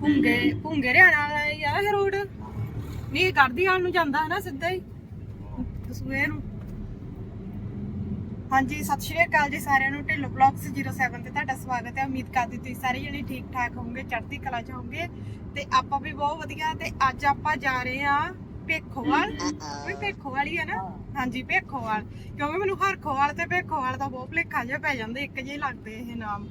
ਭੁੰਗੇ ਭੁੰਗੇ ਹਰਿਆਣਾ ਵਾਲਾ ਹੀ ਆ ਇਹ ਰੋਡ। ਨਹੀਂ ਇਹ ਕਰਦੀ ਆਲ ਨੂੰ ਜਾਂਦਾ ਹੈ ਨਾ ਸਿੱਧਾ ਹੀ ਦਸੂਏ ਨੂੰ। ਹਾਂਜੀ ਸਤਿ ਸ਼੍ਰੀ ਅਕਾਲ ਜੀ ਸਾਰਿਆਂ ਨੂੰ ਢਿੱਲੋਂ ਬਲੌਗਸ 07 ਤੇ ਤੁਹਾਡਾ ਸਵਾਗਤ ਹੈ। ਉਮੀਦ ਕਰਦੀ ਤੁਸੀਂ ਸਾਰੇ ਜਣੇ ਠੀਕ ਠਾਕ ਹੋਵੋਗੇ ਚੜ੍ਹਦੀ ਕਲਾ ਚ ਹੋਵੋਗੇ। ਤੇ ਆਪਾਂ ਵੀ ਬਹੁਤ ਵਧੀਆ ਤੇ ਅੱਜ ਆਪਾਂ ਜਾ ਰਹੇ ਆ ਭੇਖੋਵਾਲ। ਵੀ ਭੇਖੋਵਾਲ ਹੀ ਹੈ ਨਾ? ਹਾਂਜੀ ਭੇਖੋਵਾਲ। ਕਿਉਂਕਿ ਮੈਨੂੰ ਹਰਖੋਵਾਲ ਤੇ ਭੇਖੋਵਾਲ ਦਾ ਬਹੁਤ ਭੁਲੇਖਾ ਜਿਹਾ ਪੈ ਜਾਂਦਾ ਇੱਕ ਜਿਹੇ ਲੱਗਦੇ ਇਹ ਨਾਮ।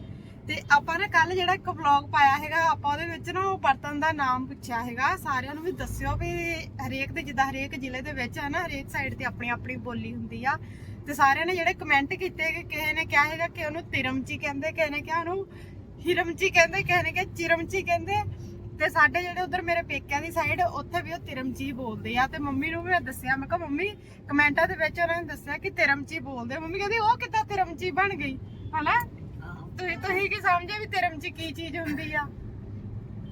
ਤੇ ਆਪਾਂ ਨਾ ਕੱਲ ਜਿਹੜਾ ਇੱਕ ਵਲੌਗ ਪਾਇਆ ਹੈਗਾ, ਆਪਾਂ ਉਹਦੇ ਵਿੱਚ ਨਾ ਉਹ ਬਰਤਨ ਦਾ ਨਾਮ ਪੁੱਛਿਆ ਹੈਗਾ। ਸਾਰਿਆਂ ਨੂੰ ਵੀ ਦੱਸਿਓ ਵੀ ਹਰੇਕ ਦੇ, ਜਿੱਦਾਂ ਹਰੇਕ ਜ਼ਿਲ੍ਹੇ ਦੇ ਵਿੱਚ ਹੈ ਨਾ ਹਰੇਕ ਸਾਈਡ ਤੇ ਆਪਣੀ ਆਪਣੀ ਬੋਲੀ ਹੁੰਦੀ ਆ। ਤੇ ਸਾਰਿਆਂ ਨੇ ਜਿਹੜੇ ਕਮੈਂਟ ਕੀਤੇ ਕਿ ਕਿਸੇ ਨੇ ਕਿਹਾ ਹੈਗਾ ਕਿ ਉਹਨੂੰ ਤਿਰਮਚੀ ਕਹਿੰਦੇ, ਕਿਸੇ ਨੇ ਕਿਹਾ ਉਹਨੂੰ ਹਿਰਮਚੀ ਕਹਿੰਦੇ, ਕਿਸੇ ਨੇ ਕਿਹਾ ਚਿਰਮਚੀ ਕਹਿੰਦੇ। ਤੇ ਸਾਡੇ ਜਿਹੜੇ ਉਧਰ ਮੇਰੇ ਪੇਕਿਆਂ ਦੀ ਸਾਈਡ ਉੱਥੇ ਵੀ ਉਹ ਤਿਰਮਚੀ ਬੋਲਦੇ ਆ। ਤੇ ਮੰਮੀ ਨੂੰ ਵੀ ਮੈਂ ਦੱਸਿਆ, ਮੈਂ ਕਿਹਾ, ਮੰਮੀ ਕਮੈਂਟਾਂ ਦੇ ਵਿੱਚ ਉਹਨਾਂ ਨੇ ਦੱਸਿਆ ਕਿ ਤਿਰਮਚੀ ਬੋਲਦੇ ਮੰਮੀ ਕਹਿੰਦੀ, ਉਹ ਕਿੱਦਾਂ ਤਿਰਮਚੀ ਬਣ ਗਈ? ਹਨਾ? ਤੁਸੀਂ ਤੁਸੀਂ ਕੀ ਸਮਝੇ ਵੀ ਤਿਰਮਚੀ ਕੀ ਚੀਜ਼ ਹੁੰਦੀ ਆ?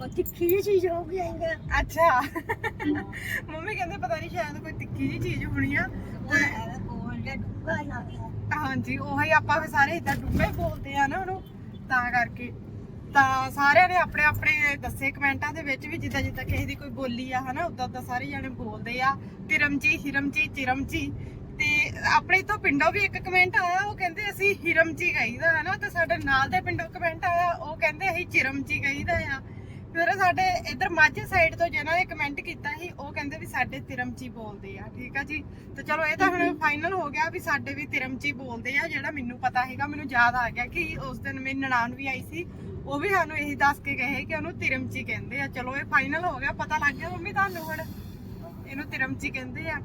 ਉਹ ਤਿੱਖੀ ਜਿਹੀ ਚੀਜ਼ ਹੋ ਗਈ ਆਏਗਾ ਅੱਛਾ। ਮੰਮੀ ਕਹਿੰਦੇ ਪਤਾ ਨਹੀਂ ਸ਼ਾਇਦ ਕੋਈ ਤਿੱਖੀ ਜੀ ਚੀਜ਼ ਹੋਣੀ ਆ। ਉਹ ਕੋਲ ਦੇ ਡੁੱਗਾ ਨਾ ਹਾਂਜੀ ਉਹੀ ਆਪਾਂ ਵੀ ਸਾਰੇ ਇਦਾਂ ਡੁੱਬੇ ਬੋਲਦੇ ਆ ਨਾ ਉਹਨੂੰ। ਤਾਂ ਕਰਕੇ। ਤਾਂ ਸਾਰਿਆਂ ਨੇ ਆਪਣੇ ਆਪਣੇ ਦੱਸੇ ਕਮੈਂਟਾਂ ਦੇ ਵਿੱਚ ਵੀ ਜਿੱਦਾਂ ਜਿੱਦਾਂ ਕਿਸੇ ਦੀ ਕੋਈ ਬੋਲੀ ਆ ਹਨਾ ਉਦਾਂ ਉਦਾਂ ਸਾਰੇ ਜਣੇ ਬੋਲਦੇ ਆ। ਤਿਰਮਚੀ ਹਿਰਮਚੀ ਚਿਰਮਚੀ। ਤੇ ਆਪਣੇ ਤੋਂ ਪਿੰਡੋਂ ਵੀ ਇੱਕ ਕਮੈਂਟ ਆਇਆ ਉਹ ਕਹਿੰਦੇ ਅਸੀਂ ਹਿਰਮਚੀ ਕਹੀਦਾ ਹਨਾ? ਤੇ ਸਾਡੇ ਨਾਲ ਦੇ ਪਿੰਡੋਂ ਕਮੈਂਟ ਆਇਆ ਉਹ ਕਹਿੰਦੇ ਅਸੀਂ ਚਿਰਮਚੀ ਕਹੀਦਾ ਆ। ਫਿਰ ਸਾਡੇ ਇਧਰ ਮਾਝੇ ਸਾਈਡ ਤੋਂ ਜਿਹਨਾਂ ਨੇ ਕਮੈਂਟ ਕੀਤਾ ਸੀ ਉਹ ਕਹਿੰਦੇ ਵੀ ਸਾਡੇ ਤਿਰਮਚੀ ਬੋਲਦੇ ਆ ਠੀਕ ਆ ਜੀ? ਤੇ ਚਲੋ ਇਹ ਤਾਂ ਹੁਣ ਫਾਈਨਲ ਹੋ ਗਿਆ ਵੀ ਸਾਡੇ ਵੀ ਤਿਰਮਚੀ ਬੋਲਦੇ ਆ ਜਿਹੜਾ ਮੈਨੂੰ ਪਤਾ ਹੈਗਾ ਮੈਨੂੰ ਯਾਦ ਆ ਗਿਆ ਕਿ ਉਸ ਦਿਨ ਮੇਰੀ ਨਨਾਣ ਵੀ ਆਈ ਸੀ ਉਹ ਵੀ ਸਾਨੂੰ ਇਹੀ ਦੱਸ ਕੇ ਗਏ ਕਿ ਉਹਨੂੰ ਤਿਰਮਚੀ ਕਹਿੰਦੇ ਆ। ਚਲੋ ਇਹ ਫਾਈਨਲ ਹੋ ਗਿਆ ਪਤਾ ਲੱਗ ਗਿਆ ਮੰਮੀ ਤੁਹਾਨੂੰ ਹੁਣ ਇਹਨੂੰ ਤਿਰਮਚੀ ਕਹਿੰਦੇ ਆ।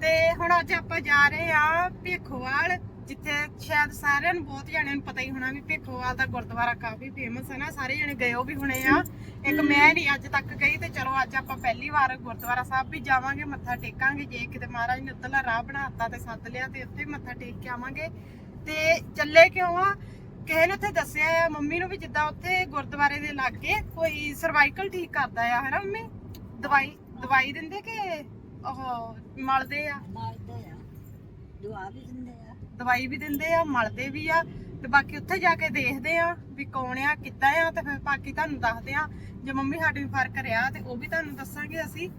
ਤੇ ਹੁਣ ਅੱਜ ਆਪਾਂ ਜਾ ਰਹੇ ਆ ਭੇਖੋਵਾਲ ਜਿੱਥੇ ਸ਼ਾਇਦ ਸਾਰਿਆਂ ਨੂੰ ਬਹੁਤ ਜਣਿਆਂ ਨੂੰ ਪਤਾ ਹੀ ਹੋਣਾ ਵੀ ਭੇਖੋਵਾਲ ਦਾ ਗੁਰਦੁਆਰਾ ਕਾਫੀ ਫੇਮਸ ਹੈ ਨਾ ਸਾਰੇ ਜਣੇ ਗਏ ਵੀ ਹੁਣੇ ਆ। ਇੱਕ ਮੈਂ ਨਹੀਂ ਅੱਜ ਤੱਕ ਗਈ ਤੇ ਚਲੋ ਅੱਜ ਆਪਾਂ ਪਹਿਲੀ ਵਾਰ ਗੁਰਦੁਆਰਾ ਸਾਹਿਬ ਵੀ ਜਾਵਾਂਗੇ ਮੱਥਾ ਟੇਕਾਂਗੇ। ਜੇ ਕਿਤੇ ਮਹਾਰਾਜ ਨੇ ਉੱਧਰਲਾ ਰਾਹ ਬਣਾਤਾ ਤੇ ਸੱਦ ਲਿਆ ਤੇ ਉੱਥੇ ਮੱਥਾ ਟੇਕ ਕੇ ਆਵਾਂਗੇ। ਤੇ ਚੱਲੇ ਕਿਉਂ ਆ? ਕਿਸੇ ਨੇ ਉੱਥੇ ਦੱਸਿਆ ਆ ਮੰਮੀ ਨੂੰ ਵੀ ਜਿੱਦਾਂ ਉੱਥੇ ਗੁਰਦੁਆਰੇ ਦੇ ਲਾਗੇ ਕੋਈ ਸਰਵਾਈਕਲ ਠੀਕ ਕਰਦਾ ਆ ਹੈਨਾ ਮੰਮੀ? ਦਵਾਈ ਦਵਾਈ ਦਿੰਦੇ ਕਿ ਉਹ ਮਲਦੇ ਆ। ਮਾਰਦੇ ਆ। ਦੁਆ ਵੀ ਦਿੰਦੇ ਆ। ਦਵਾਈ ਵੀ ਦਿੰਦੇ ਆ ਮਲਦੇ ਵੀ ਆ। ਤੇ ਬਾਕੀ ਉੱਥੇ ਜਾ ਕੇ ਦੇਖਦੇ ਆ ਵੀ ਕੌਣ ਆ ਕਿੱਦਾਂ ਆ ਤੇ ਫਿਰ ਬਾਕੀ ਤੁਹਾਨੂੰ ਦੱਸਦੇ ਆ। ਜੇ ਮੰਮੀ ਸਾਡੀ ਨੂੰ ਫ਼ਰਕ ਰਿਹਾ ਤੇ ਉਹ ਵੀ ਤੁਹਾਨੂੰ ਦੱਸਾਂਗੇ ਅਸੀਂ।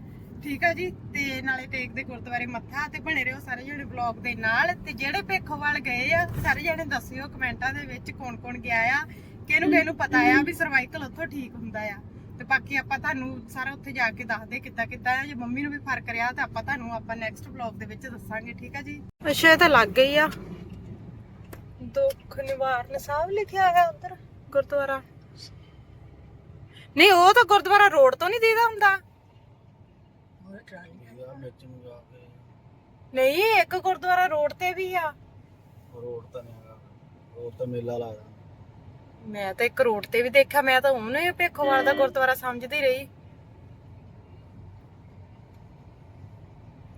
ਠੀਕ ਆ ਜੀ? ਤੇ ਨਾਲੇ ਟੇਕ ਦੇ ਗੁਰਦੁਆਰੇ ਮੱਥਾ ਤੇ ਬਣੇ ਰਹੋ ਸਾਰੇ ਜਣੇ ਵਲੌਗ ਦੇ ਨਾਲ। ਤੇ ਜਿਹੜੇ ਭੇਖੋਵਾਲ ਗਏ ਆ ਸਾਰੇ ਜਣੇ ਦੱਸਿਓ ਕਮੈਂਟਾਂ ਦੇ ਵਿੱਚ ਕੌਣ ਕੌਣ ਗਿਆ ਆ। ਕਿਹਨੂੰ ਕਿਹਨੂੰ ਪਤਾ ਆ ਵੀ ਸਰਵਾਈਕਲ ਉੱਥੋਂ ਠੀਕ ਹੁੰਦਾ ਆ। ਤੇ ਬਾਕੀ ਆਪਾਂ ਤੁਹਾਨੂੰ ਸਾਰਾ ਉੱਥੇ ਜਾ ਕੇ ਦੱਸਦੇ ਕਿੱਦਾਂ ਕਿੱਦਾਂ ਜੇ ਮੰਮੀ ਨੂੰ ਵੀ ਫ਼ਰਕ ਰਿਹਾ ਤਾਂ ਆਪਾਂ ਤੁਹਾਨੂੰ ਆਪਾਂ ਨੈਕਸਟ ਵਲੌਗ ਦੇ ਵਿੱਚ ਦੱਸਾਂਗੇ ਠੀਕ ਆ ਜੀ? ਅੱਛਾ ਇਹ ਤਾਂ ਲੱਗ ਗਈ ਆ। ਦੁੱਖ ਨਿਵਾਰਨ ਸਾਹਿਬ ਲਿਖਿਆ ਹੈ ਉੱਧਰ ਗੁਰਦੁਆਰਾ। ਨਹੀਂ ਉਹ ਤਾਂ ਗੁਰਦੁਆਰਾ ਰੋਡ ਤੋਂ ਨਹੀਂ ਦੀਦਾ ਹੁੰਦਾ। ਨਹੀਂ ਇੱਕ ਗੁਰਦੁਆਰਾ ਰੋਡ ਤੇ ਵੀ ਆ। ਰੋਡ ਤਾਂ ਨਹੀਂ ਹੈਗਾ। ਰੋਡ ਤਾਂ ਮੇਲਾ ਲੱਗਦਾ। ਮੈਂ ਤਾਂ ਇੱਕ ਰੋਡ ਤੇ ਵੀ ਦੇਖਿਆ ਮੈਂ ਤਾਂ ਉਹਨੇ ਭੇਖੋਵਾਲ ਦਾ ਗੁਰਦੁਆਰਾ ਸਮਝਦੀ ਰਹੀ।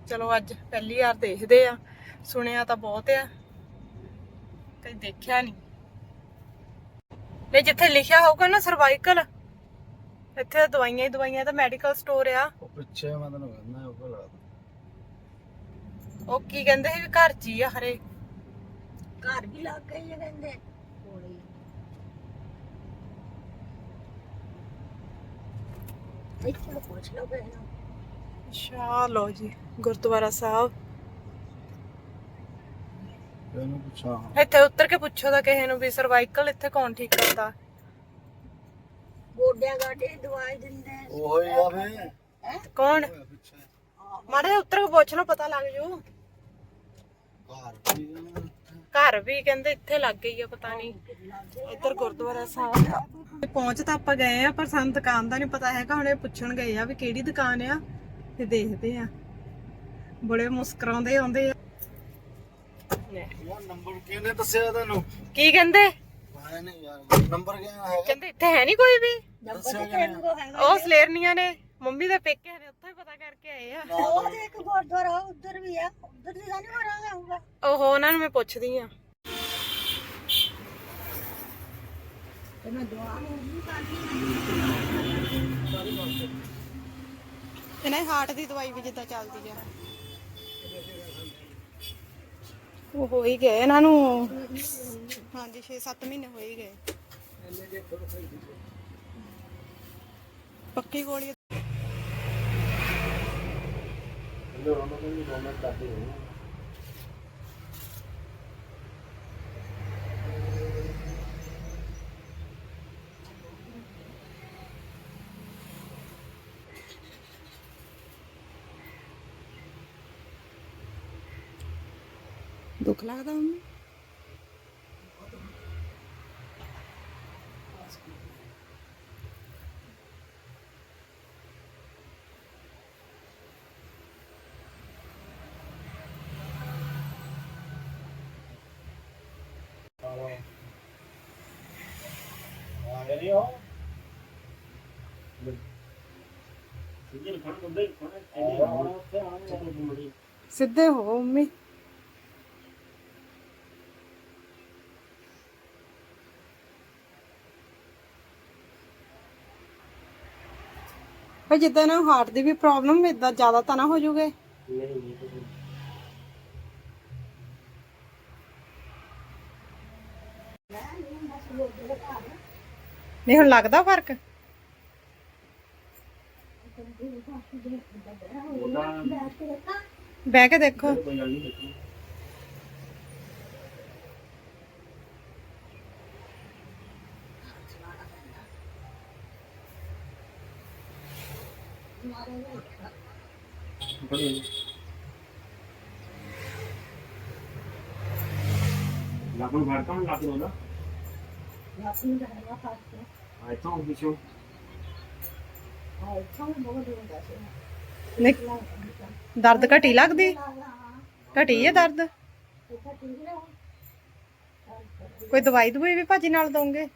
ਚਲੋ ਅੱਜ ਪਹਿਲੀ ਵਾਰ ਦੇਖਦੇ ਆ ਸੁਣਿਆ ਤਾਂ ਬਹੁਤ ਆ ਕਦੇ ਦੇਖਿਆ ਨਹੀਂ। ਨਹੀਂ ਜਿੱਥੇ ਲਿਖਿਆ ਹੋਊਗਾ ਨਾ ਸਰਵਾਈਕਲ ਇੱਥੇ ਤਾਂ ਦਵਾਈਆਂ ਹੀ ਦਵਾਈਆਂ ਤਾਂ ਮੈਡੀਕਲ ਸਟੋਰ ਆ। ਉਹ ਪਿੱਛੇ ਮੈਂ ਤੈਨੂੰ ਕਹਿੰਦਾ ਉਹ ਕੋਲ ਉਹ ਕੀ ਕਹਿੰਦੇ ਸੀ ਵੀ ਘਰ ਚ ਹੀ ਆ ਹਰੇ ਘਰ ਵੀ ਲੱਗ ਗਈ ਆ ਕਹਿੰਦੇ। ਇੱਥੇ ਪੁੱਛ ਲਓ ਕਿਸੇ ਨੂੰ ਅੱਛਾ ਲੋ ਜੀ ਗੁਰਦੁਆਰਾ ਸਾਹਿਬ। ਇਹਨੂੰ ਪੁੱਛਾਂ। ਇੱਥੇ ਉੱਤਰ ਕੇ ਪੁੱਛੋ ਤਾਂ ਕਿਸੇ ਨੂੰ ਵੀ ਸਰਵਾਈਕਲ ਇੱਥੇ ਕੌਣ ਠੀਕ ਕਰਦਾ? ਗੋਡਿਆਂ ਗਾਡੇ ਦਵਾਈ ਦਿੰਦੇ। ਉਹ ਹੀ ਆ ਫੇ। ਕੌਣ? ਪਿੱਛੇ। ਮਾੜੇ ਉੱਤਰ ਕੇ ਪੁੱਛ ਲਓ ਪਤਾ ਲੱਗ ਜੂ। ਘਰ ਵੀ ਆ। ਘਰ ਵੀ ਕਹਿੰਦੇ ਇੱਥੇ ਲੱਗ ਗਈ ਆ ਪਤਾ ਨਹੀਂ। ਇੱਧਰ ਗੁਰਦੁਆਰਾ ਸਾਹਿਬ। ਪਹੁੰਚ ਤਾਂ ਆਪਾਂ ਗਏ ਆ ਪਰ ਸਾਨੂੰ ਦੁਕਾਨ ਦਾ ਨਹੀਂ ਪਤਾ ਹੈਗਾ। ਹੁਣ ਇਹ ਪੁੱਛਣ ਗਏ ਆ ਵੀ ਕਿਹੜੀ ਦੁਕਾਨ ਆ ਤੇ ਦੇਖਦੇ ਆ। ਬੜੇ ਮੁਸਕਰਾਉਂਦੇ ਆਉਂਦੇ ਆ। ਲੈ, ਯਾਰ ਨੰਬਰ ਕਿਹਨੇ ਦੱਸਿਆ ਤੈਨੂੰ? ਕੀ ਕਹਿੰਦੇ? ਪਾਇਆ ਨਹੀਂ ਯਾਰ ਨੰਬਰ ਕਿਹਨਾਂ ਹੈਗਾ? ਕਹਿੰਦੇ ਇੱਥੇ ਹੈ ਨਹੀਂ ਕੋਈ ਵੀ? ਨੰਬਰ ਤੇ ਤੈਨੂੰ ਕੋ ਹੈਗਾ? ਉਹ ਸਲੇਰਨੀਆਂ ਨੇ। ਮੰਮੀ ਦੇ ਪੇਕੇ ਨੇ ਉੱਥੋਂ ਹੀ ਪਤਾ ਕਰਕੇ ਆਏ ਆ। ਉਹ ਤੇ ਇੱਕ ਗੁਰਦੁਆਰਾ ਉਧਰ ਵੀ ਆ। ਉਧਰ ਦੀ ਤਾਂ ਨਹੀਂ ਵੜਾਂਗਾ ਉਹ ਉਹਨਾਂ ਨੂੰ ਮੈਂ ਪੁੱਛਦੀ ਆ ਇਹਨਾਂ ਹਾਰਟ ਦੀ ਦਵਾਈ ਵੀ ਜਿੱਦਾਂ ਚੱਲਦੀ ਆ। ਉਹ ਹੋ ਹੀ ਗਏ ਇਹਨਾਂ ਨੂੰ। ਹਾਂਜੀ 6-7 ਮਹੀਨੇ ਹੋ ਹੀ ਗਏ। ਪੱਕੀ ਗੋਲੀ ਦੁੱਖ ਲੱਗਦਾ ਮੰਮੀ ਆ ਗਏ ਨਹੀਂ ਹੋ ਸਿੱਧੇ ਹੋ ਮੰਮੀ ਭਾਈ ਜਿੱਦਾਂ ਨਾ ਹਾਰਟ ਦੀ ਵੀ ਪ੍ਰੋਬਲਮ ਇਦਾਂ ਜ਼ਿਆਦਾ ਤਾਂ ਨਾ ਹੋ ਜੂਗੇ। ਨਹੀਂ ਹੁਣ ਲੱਗਦਾ ਫ਼ਰਕ? ਬਹਿ ਕੇ ਦੇਖੋ। ਹੈ ਹਾਂ ਸੀ ਨਹੀਂ ਦਰਦ ਘਟੀ ਲੱਗਦੀ? ਘਟੀ ਹੈ ਦਰਦ? ਕੋਈ ਦਵਾਈ ਦਵਾਈ ਵੀ ਭਾਜੀ ਨਾਲ ਦੋਗੇ?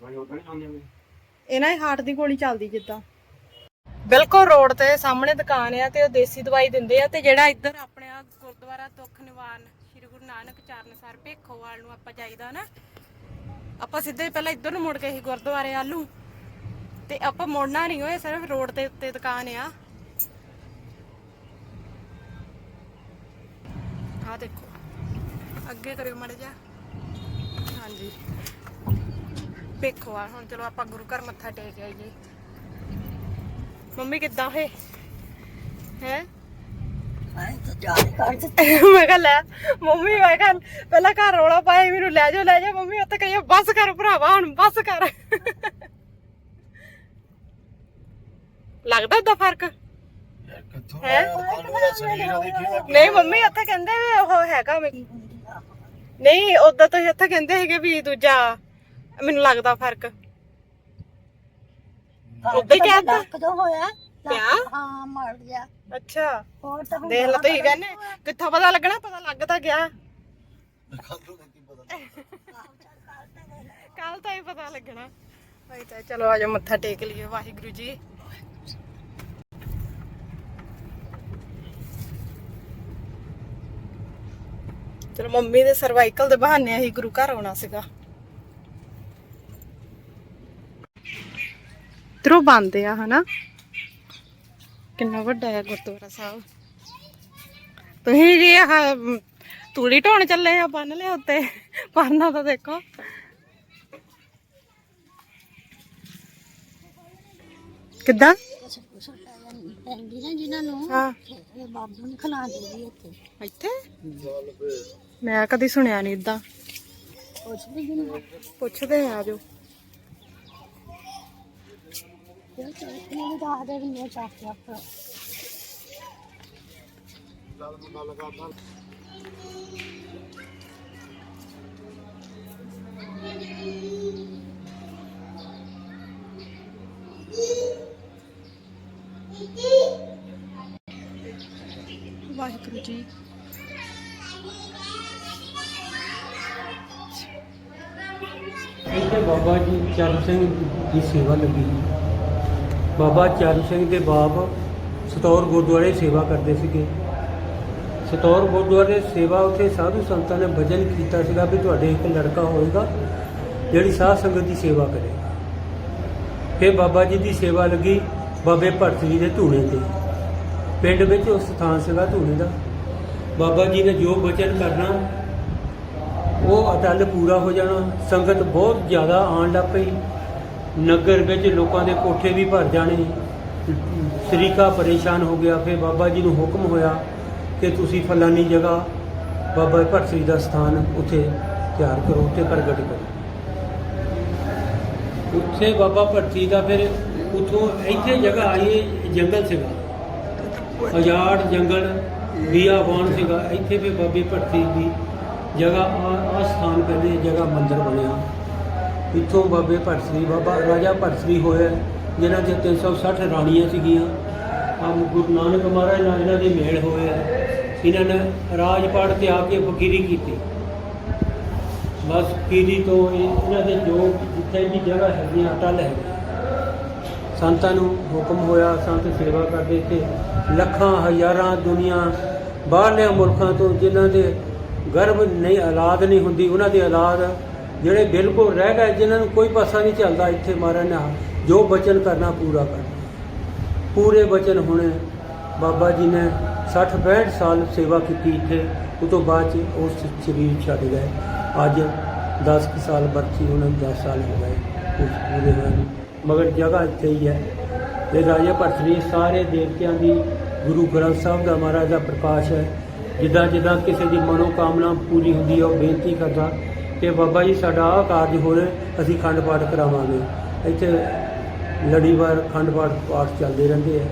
ਭਾਈ ਉਹ ਤਾਂ ਆਉਂਦੇ ਨੇ ਇਹਨਾਂ ਦੀ ਹਾਰਟ ਦੀ ਗੋਲੀ ਚੱਲਦੀ ਜਿੱਦਾਂ। ਬਿਲਕੁਲ ਰੋਡ ਤੇ ਸਾਹਮਣੇ ਦੁਕਾਨ ਆ ਤੇ ਉਹ ਦੇਸੀ ਦਵਾਈ ਦਿੰਦੇ ਆ ਤੇ ਜਿਹੜਾ ਇੱਧਰ ਆਪਣੇ ਆ ਗੁਰਦੁਆਰਾ ਦੁੱਖ ਨਿਵਾਰਨ ਸ੍ਰੀ ਗੁਰੂ ਨਾਨਕ ਚਰਨਸਰ ਭੇਖੋਵਾਲ ਨੂੰ ਆਪਾਂ ਜਾਈਦਾ ਨਾ, ਆਪਾਂ ਸਿੱਧੇ ਪਹਿਲਾਂ ਇੱਧਰ ਨੂੰ ਮੁੜ ਕੇ ਸੀ ਗੁਰਦੁਆਰੇ ਆਲੂ ਤੇ ਆਪਾਂ ਮੁੜਨਾ ਨਹੀਂ ਹੋਏ ਸਿਰਫ ਰੋਡ ਦੇ ਉੱਤੇ ਦੁਕਾਨ ਆ। ਆ ਦੇਖੋ, ਅੱਗੇ ਕਰਿਓ ਮੜ ਜਾ ਹਾਂਜੀ। ਭੇਖੋਵਾਲ, ਹੁਣ ਚਲੋ ਆਪਾਂ ਗੁਰੂ ਘਰ ਮੱਥਾ ਟੇਕ ਆਈਏ। ਮੰਮੀ ਕਿੱਦਾਂ ਹੈ? ਹੈ? ਹਾਂ ਤਾਂ ਜਾ ਕਰ ਮੈਂ ਕਿਹਾ ਲੈ ਮੰਮੀ ਮੈਂ ਕਿਹਾ ਪਹਿਲਾਂ ਘਰ ਰੋਲਾ ਪਾਇਆ ਮੈਨੂੰ ਲੈ ਜਾਓ ਲੈ ਜਾਓ। ਮੰਮੀ ਉੱਥੇ ਕਹੀਏ ਬੱਸ ਕਰ ਭਰਾਵਾ ਹੁਣ ਬੱਸ ਕਰ। ਲੱਗਦਾ ਫ਼ਰਕ? ਦਾ ਦੇਖੀਦਾ ਨਹੀਂ ਮੰਮੀ ਉੱਥੇ ਕਹਿੰਦੇ ਵੀ ਉਹ ਹੈਗਾ ਮੈਂ- ਨਹੀਂ ਉਦੋਂ ਤੁਸੀਂ ਉੱਥੇ ਕਹਿੰਦੇ ਸੀਗੇ ਵੀ ਦੂਜਾ ਮੈਨੂੰ ਲੱਗਦਾ ਫ਼ਰਕ। ਉੱਦਾਂ ਹੀ ਕਹਿ ਦਿੱਤਾ? ਕਦੋਂ ਹੋਇਆ? ਪਿਆ? ਹਾਂ ਮਰ ਗਿਆ। ਅੱਛਾ। ਹੋਰ ਤਾਂ ਹੁਣ ਦੇਖ ਲਓ ਤੁਸੀਂ ਕਹਿੰਦੇ ਕਿੱਥੋਂ ਪਤਾ ਲੱਗਣਾ? ਪਤਾ ਲੱਗ ਤਾਂ ਗਿਆ। ਖਾਦੂ ਕੀ ਪਤਾ ਕੱਲ ਤਾਂ ਹੀ ਪਤਾ ਲੱਗਣਾ। ਭਾਈ ਤਾਂ ਚਲੋ ਆਜੋ ਮੱਥਾ ਟੇਕ ਲਈਏ ਵਾਹਿਗੁਰੂ ਜੀ। ਚਲੋ ਮੰਮੀ ਦੇ ਸਰਵਾਈਕਲ ਦੇ ਬਹਾਨੇ ਅਸੀਂ ਗੁਰੂ ਘਰ ਆਉਣਾ ਸੀਗਾ। ਤਰੋ ਬੰਦੇ ਆ, ਹਨਾ? ਕਿੰਨਾ ਵੱਡਾ ਹੈ ਗੁਰਦੁਆਰਾ ਸਾਹਿਬ। ਤੁਸੀਂ ਜੀ ਆਹ ਤੂੜੀ ਢੋਣ ਚੱਲੇ ਆ, ਬੰਨ ਲਿਆ ਉੱਤੇ। ਪਰਨਾ ਤਾਂ ਦੇਖੋ। ਕਿੱਦਾਂ? ਜਿਨ੍ਹਾਂ ਨੂੰ ਹਾਂ। ਬਾਬੂ ਨੇ ਖਿਲਾ ਦੇ ਇੱਥੇ? ਇੱਥੇ ਮੈਂ ਕਦੀ ਸੁਣਿਆ ਨਹੀਂ ਇਦਾਂ। ਪੁੱਛਦੇ ਆ ਆਜੋ ਇਹ ਤਾਂ ਇਹ ਵੀ ਦੱਸ ਦੇ ਵੀ ਨਹੀਂ ਚਾਹਤੇ ਆਪ ਵਾਹਿਗੁਰੂ ਜੀ। ਇੱਥੇ ਬਾਬਾ ਜੀ ਚਰਨ ਸਿੰਘ ਦੀ ਸੇਵਾ ਲੱਗੀ। ਬਾਬਾ ਚਰਨ ਸਿੰਘ ਦੇ ਬਾਪ ਸਤੌਰ ਗੁਰਦੁਆਰੇ ਸੇਵਾ ਕਰਦੇ ਸੀਗੇ। ਸਤੌਰ ਗੁਰਦੁਆਰੇ ਸੇਵਾ ਉੱਥੇ ਸਾਧੂ ਸੰਤਾਂ ਨੇ ਭਜਨ ਕੀਤਾ ਸੀਗਾ ਵੀ ਤੁਹਾਡੇ ਇੱਕ ਲੜਕਾ ਹੋਏਗਾ, ਜਿਹੜੀ ਸਾਧ ਸੰਗਤ ਦੀ ਸੇਵਾ ਕਰੇਗਾ ਫਿਰ ਬਾਬਾ ਜੀ ਦੀ ਸੇਵਾ ਲੱਗੀ ਬਾਬੇ ਭਰਤ ਜੀ ਦੇ ਧੂਣੇ ਤੇ। ਪਿੰਡ ਵਿੱਚ ਉਸ ਸਥਾਨ ਸੀਗਾ ਧੂਣੇ ਦਾ। ਬਾਬਾ ਜੀ ਨੇ ਜੋ ਬਚਨ ਕਰਨਾ, ਉਹ ਅਟਲ ਪੂਰਾ ਹੋ ਜਾਣਾ। ਸੰਗਤ ਬਹੁਤ ਜ਼ਿਆਦਾ ਆਉਣ ਲੱਗ ਪਈ। ਨਗਰ ਵਿੱਚ ਲੋਕਾਂ ਦੇ ਕੋਠੇ ਵੀ ਭਰ ਜਾਣੇ। ਸਰੀਕਾ ਪਰੇਸ਼ਾਨ ਹੋ ਗਿਆ, ਫਿਰ ਬਾਬਾ ਜੀ ਨੂੰ ਹੁਕਮ ਹੋਇਆ ਕਿ ਤੁਸੀਂ ਫਲਾਨੀ ਜਗ੍ਹਾ ਬਾਬਾ ਭਗਤ ਸਿੰਘ ਦਾ ਸਥਾਨ ਉੱਥੇ ਤਿਆਰ ਕਰੋ, ਉੱਥੇ ਪ੍ਰਗਟ ਕਰੋ। ਉੱਥੇ ਬਾਬਾ ਭਗਤੀ ਦਾ ਫਿਰ ਉਥੋਂ ਇੱਥੇ ਜਗ੍ਹਾ ਆਈ ਜੰਗਲ ਸੀਗਾ। ਅਜਾੜ ਜੰਗਲ ਬੀਆਬਾਨ ਸੀਗਾ। ਇੱਥੇ ਫਿਰ ਬਾਬੇ ਭਗਤੀ ਦੀ ਜਗ੍ਹਾ ਆ ਆ ਸਥਾਨ ਕਹਿੰਦੇ ਜਗ੍ਹਾ ਮੰਦਰ ਬਣਿਆ। ਇੱਥੋਂ ਬਾਬੇ ਭਗਤ ਸਿੰਘ, ਬਾਬਾ ਰਾਜਾ ਭਗਤ ਸਿੰਘ ਹੋਇਆ, ਜਿਨ੍ਹਾਂ ਦੇ 360 ਰਾਣੀਆਂ ਸੀਗੀਆਂ। ਆ ਗੁਰੂ ਨਾਨਕ ਮਹਾਰਾਜ ਨਾਲ ਇਹਨਾਂ ਦੇ ਮੇਲ ਹੋਏ ਆ ਇਹਨਾਂ ਨੇ ਰਾਜਪਾਟ ਤੇ ਆ ਕੇ ਫਕੀਰੀ ਕੀਤੀ। ਬਸ ਫਕੀਰੀ ਤੋਂ ਇਹਨਾਂ ਦੇ ਜੋ ਜਿੱਥੇ ਵੀ ਜਗ੍ਹਾ ਹੈਗੀਆਂ, ਅਟਲ ਹੈ ਸੰਤਾਂ ਨੂੰ ਹੁਕਮ ਹੋਇਆ, ਸੰਤ ਸੇਵਾ ਕਰਦੇ ਤੇ ਲੱਖਾਂ, ਹਜ਼ਾਰਾਂ ਦੁਨੀਆ ਬਾਹਰਲੇ ਮੁਲਕਾਂ ਤੋਂ ਜਿਨ੍ਹਾਂ ਦੇ ਗਰਭ ਨਹੀਂ, ਔਲਾਦ ਨਹੀਂ ਹੁੰਦੀ, ਉਹਨਾਂ ਦੀ ਔਲਾਦ ਜਿਹੜੇ ਬਿਲਕੁਲ ਰਹਿ ਗਏ, ਜਿਨ੍ਹਾਂ ਨੂੰ ਕੋਈ ਪਾਸਾ ਨਹੀਂ ਚੱਲਦਾ ਇੱਥੇ ਮਹਾਰਾਜ ਨੇ ਜੋ ਬਚਨ ਕਰਨਾ ਪੂਰਾ ਕਰਨਾ ਪੂਰੇ ਬਚਨ ਹੋਣੇ, ਬਾਬਾ ਜੀ ਨੇ 60 65 ਸਾਲ ਸੇਵਾ ਕੀਤੀ ਇੱਥੇ ਉਸ ਤੋਂ ਬਾਅਦ 'ਚ ਉਸ ਸਰੀਰ ਛੱਡ ਗਏ। ਅੱਜ 10 ਕੁ ਸਾਲ ਬਰਚੀ ਉਹਨਾਂ ਨੂੰ 10 ਸਾਲ ਹੋ ਗਏ ਉਸ ਪੂਰੇ ਹੋਏ ਮਗਰ ਜਗ੍ਹਾ ਇੱਥੇ ਹੀ ਹੈ। ਤੇ ਰਾਜਾ ਭਰਤਰੀ ਸਾਰੇ ਦੇਵਤਿਆਂ ਦੀ, ਗੁਰੂ ਗ੍ਰੰਥ ਸਾਹਿਬ ਦਾ ਮਹਾਰਾਜ ਦਾ ਪ੍ਰਕਾਸ਼ ਹੈ। ਜਿੱਦਾਂ ਜਿੱਦਾਂ ਕਿਸੇ ਦੀ ਮਨੋਕਾਮਨਾ ਪੂਰੀ ਹੁੰਦੀ ਹੈ ਉਹ ਬੇਨਤੀ ਕਰਦਾ ਕਿ ਬਾਬਾ ਜੀ, ਸਾਡਾ ਆਹ ਕਾਰਜ ਹੋ ਰਿਹਾ ਅਸੀਂ ਖੰਡ ਪਾਠ ਕਰਾਵਾਂਗੇ। ਇੱਥੇ ਲੜੀਵਾਰ ਖੰਡ ਪਾਠ ਪਾਠ ਚੱਲਦੇ ਰਹਿੰਦੇ ਆ।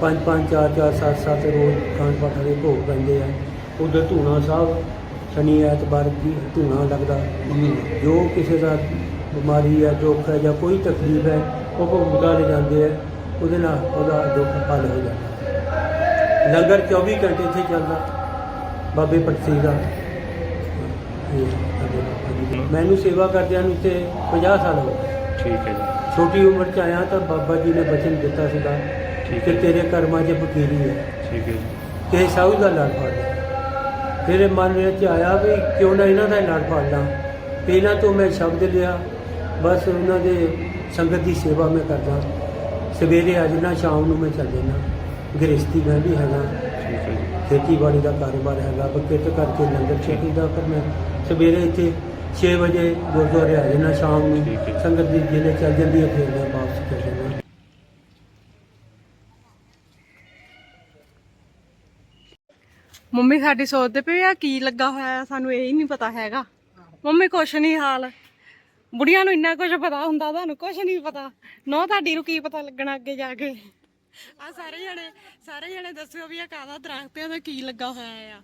ਪੰਜ ਪੰਜ, ਚਾਰ ਚਾਰ, ਸੱਤ ਸੱਤ ਰੋਜ਼ ਖੰਡ ਪਾਠ ਦੇ ਭੋਗ ਪੈਂਦੇ ਆ। ਉਧਰ ਧੂਣਾ ਸਾਹਿਬ, ਸ਼ਨੀ, ਐਤਵਾਰ ਦੀ ਧੂਣਾ ਲੱਗਦਾ। ਜੋ ਕਿਸੇ ਦਾ ਬਿਮਾਰੀ ਹੈ ਦੁੱਖ ਹੈ ਜਾਂ ਕੋਈ ਤਕਲੀਫ ਹੈ, ਉਹ ਭੋਗਦਾ ਲੈ ਜਾਂਦੇ ਆ। ਉਹਦੇ ਨਾਲ ਉਹਦਾ ਦੁੱਖ ਹੱਲ ਹੋ ਜਾਂਦਾ। ਲੰਗਰ 24 ਘੰਟੇ ਇੱਥੇ ਚੱਲਦਾ। ਬਾਬੇ ਪਟਸੀ ਦਾ। ਮੈਨੂੰ ਸੇਵਾ ਕਰਦਿਆਂ ਨੂੰ ਤੇ 50 ਸਾਲ ਹੋ ਗਏ। ਠੀਕ ਹੈ ਜੀ। ਛੋਟੀ ਉਮਰ 'ਚ ਆਇਆ ਤਾਂ ਬਾਬਾ ਜੀ ਨੇ ਬਚਨ ਦਿੱਤਾ ਸੀਗਾ ਠੀਕ ਕਿ ਹੈ। ਤੇਰੇ ਕਰਮਾਂ 'ਚ ਫਕੀਰੀ ਹੈ। ਠੀਕ ਹੈ ਜੀ। ਕਿ ਸਾਊ ਦਾ ਲੜ ਫੜ ਲਿਆ ਤੇਰੇ ਮਨ ਵਿੱਚ ਆਇਆ ਵੀ ਕਿਉਂ ਨਾ ਇਹਨਾਂ ਦਾ ਹੀ ਲੜ ਫੜ ਲਾਂ। ਤੇ ਇਹਨਾਂ ਤੋਂ ਮੈਂ ਸ਼ਬਦ ਲਿਆ ਬਸ ਉਹਨਾਂ ਦੇ ਸੰਗਤ ਦੀ ਸੇਵਾ ਮੈਂ ਕਰਦਾ। ਸਵੇਰੇ ਆ ਜਾਣਾ ਸ਼ਾਮ ਨੂੰ ਮੈਂ ਚੱਲ ਜਾਣਾ ਗ੍ਰਸਤੀ ਮੈਂ ਵੀ ਹੈਗਾ। ਠੀਕ ਹੈ ਜੀ। ਖੇਤੀਬਾੜੀ ਦਾ ਕਾਰੋਬਾਰ ਹੈਗਾ। ਬਕਿਰਤ ਕਰਕੇ ਲੰਗਰ ਛਕੀ ਦਾ ਪਰ ਮੈਂ ਸਵੇਰੇ ਇੱਥੇ 6 ਵਜੇ ਗੁਰਦੁਆਰੇ ਆ ਜਾਣਾ ਸ਼ਾਮ ਨੂੰ ਠੀਕ ਹੈ। ਸੰਗਤ ਦੀ ਜਿਹਨੇ ਚੱਲ ਜਾਂਦੀ ਹੈ ਫਿਰ ਮੈਂ ਵਾਪਸ ਚੱਲ ਜਾਣਾ ਮੰਮੀ ਸਾਡੀ ਸੋਚਦੇ ਪਏ ਆ ਕੀ ਲੱਗਾ ਹੋਇਆ ਆ, ਸਾਨੂੰ ਇਹ ਹੀ ਨਹੀਂ ਪਤਾ ਹੈਗਾ। ਮੰਮੀ ਕੁਛ ਨਹੀਂ ਹਾਲ। ਬੁੜੀਆਂ ਨੂੰ ਇੰਨਾ ਕੁਝ ਪਤਾ ਹੁੰਦਾ ਤੁਹਾਨੂੰ ਕੁਛ ਨਹੀਂ ਪਤਾ। ਨੋ ਤੁਹਾਡੀ ਨੂੰ ਕੀ ਪਤਾ ਲੱਗਣਾ ਅੱਗੇ ਜਾ ਕੇ। ਆ ਸਾਰੇ ਜਣੇ ਸਾਰੇ ਜਣੇ ਦੱਸਿਓ ਵੀ ਇਹ ਕਾਹਦਾ ਦਰਖਤ ਹੈ ਤੇ ਕੀ ਲੱਗਾ ਹੋਇਆ ਆ।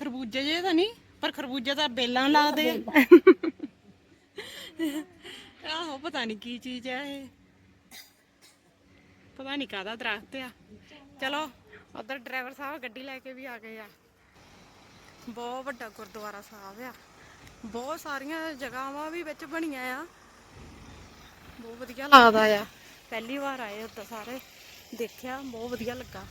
ਖਰਬੂਜੇ ਜੇ ਤਾਂ ਨਹੀਂ, ਪਰ ਖਰਬੂਜੇ ਤਾਂ ਬੇਲਾਂ ਲਾਦੇ ਆ ਆਹੋ, ਪਤਾ ਨਹੀਂ ਕੀ ਚੀਜ਼ ਹੈ ਇਹ। ਪਤਾ ਨਹੀਂ ਕਾਹਦਾ ਦਰਖਤ ਆ। ਚਲੋ, ਉਧਰ ਡਰਾਈਵਰ ਸਾਹਿਬ ਗੱਡੀ ਲੈ ਕੇ ਵੀ ਆ ਗਏ ਆ। ਬਹੁਤ ਵੱਡਾ ਗੁਰਦੁਆਰਾ ਸਾਹਿਬ ਆ। ਬਹੁਤ ਸਾਰੀਆਂ ਜਗ੍ਹਾਵਾਂ ਵੀ ਵਿੱਚ ਬਣੀਆਂ ਆ। ਬਹੁਤ ਵਧੀਆ ਲੱਗਦਾ ਆ। ਪਹਿਲੀ ਵਾਰ ਆਏ ਉੱਧਰ ਸਾਰੇ। ਦੇਖਿਆ, ਬਹੁਤ ਵਧੀਆ ਲੱਗਾ।